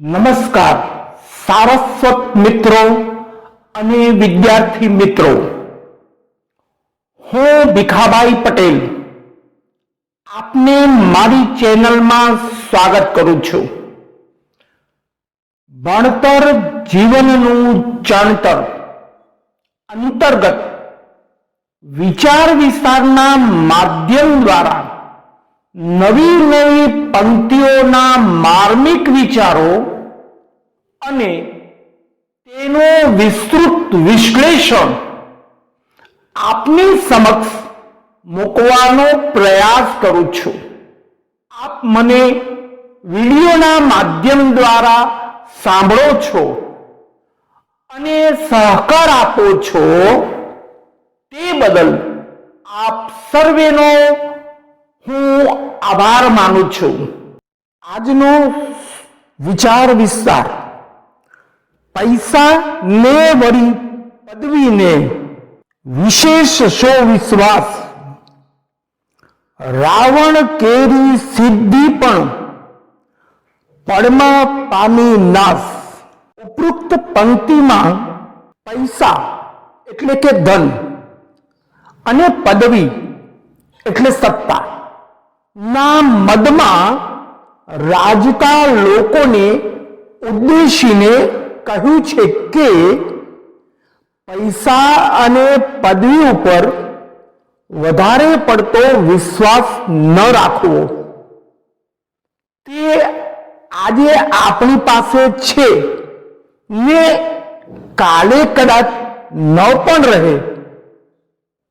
નમસ્કાર, સારસ્વત મિત્રો અને વિદ્યાર્થી મિત્રો. હું ભીખાભાઈ પટેલ. આપને મારી ચેનલમાં સ્વાગત કરું છું. ભણતર જીવનનું ચણતર અંતર્ગત વિચાર વિસ્તારના માધ્યમ દ્વારા નવી નવી પંક્તિઓના માર્મિક વિચારો અને તેનું વિસ્તૃત વિશ્લેષણ આપની સમક્ષ મૂકવાનો પ્રયાસ કરું છું. આપ મને વિડીયોના માધ્યમ દ્વારા સાંભળો છો અને સહકાર આપો છો. તે બદલ આપ સર્વેનો હું આભાર માનું છું. આજનો વિચાર વિસ્તાર, પૈસા ને વળી પદવીને વિશેષ શો વિશ્વાસ રાવણ કેરી સિદ્ધિ પણ પડમાં પામી નાશ. ઉપરોક્ત પંક્તિમાં પૈસા એટલે કે ધન અને પદવી એટલે સત્તા. ના મદમાં રાજતા લોકોને ઉદ્દેશીને કહ્યું છે કે પૈસા અને પદવી ઉપર વધારે પડતો વિશ્વાસ ન રાખવો. તે આજે આપણી પાસે છે. ને કાલે કદાચ ન પણ રહે.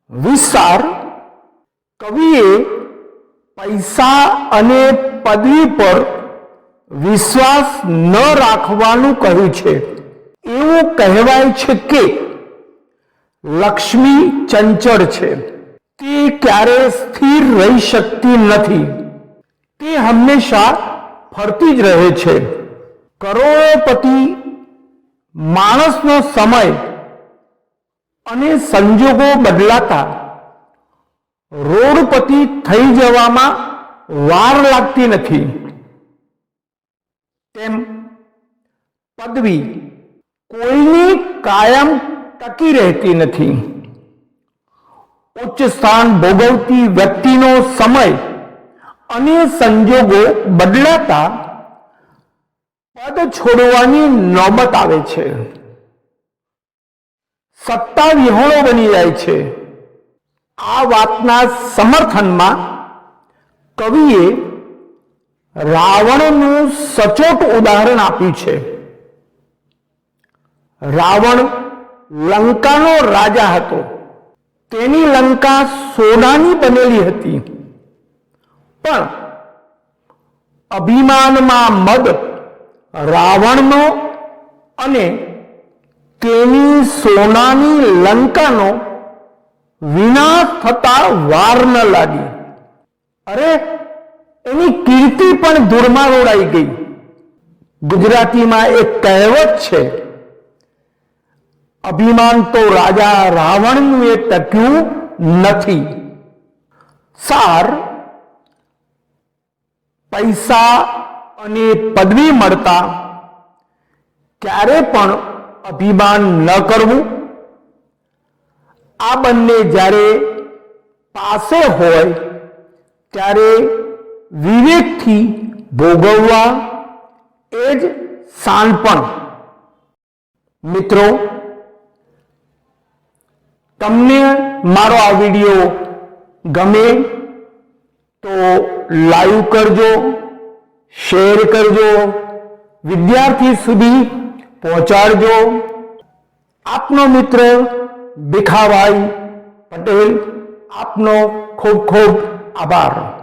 વિસ્તાર કવિએ પૈસા અને પદવી પર વિશ્વાસ ન રાખવાનું કહ્યું છે. એવું કહેવાય છે કે લક્ષ્મી ચંચળ છે. તે ક્યારે સ્થિર રહી શકતી નથી. તે હંમેશા ફરતી જ રહે છે. કરોડોપતિ માણસનો સમય અને સંજોગો બદલાતા રોડપતિ થઈ જવામાં વાર લાગતી નથી. તેમ પદવી કોઈની કાયમ ટકી રહેતી નથી. ઉચ્ચ સ્થાન ભોગવતી વ્યક્તિનો સમય અને સંજોગો બદલાતા પદ છોડવાની નોબત આવે છે. સત્તા વિહોણો બની જાય છે. આ વાતના સમર્થનમાં કવિએ રાવણનું સચોટ ઉદાહરણ આપ્યું છે. રાવણ લંકાનો રાજા હતો. તેની લંકા સોનાની બનેલી હતી. પણ અભિમાનમાં મદ રાવણનો અને તેની સોનાની લંકાનો વિનાશ થતા વાર ન લાગી. અરે, એની કીર્તિ પણ ધૂળમાં રોડાઈ ગઈ. ગુજરાતીમાં એક કહેવત છે, અભિમાન તો રાજા રાવણનું એ ટક્યું નથી. સાર, પૈસા અને પદવી મળતા ક્યારે પણ અભિમાન ન કરવું. આ બંને જ્યારે પાસે હોય, ત્યારે વિવેકથી ભોગવવા એ જ શાનપણ મિત્રો, તમને મારો આ વીડિયો ગમે તો લાઈવ કરજો, શેર કરજો, વિદ્યાર્થી સુધી પહોંચાડજો. આપનો મિત્ર ભીખાભાઈ પટેલ આપનો ખૂબ ખૂબ આભાર.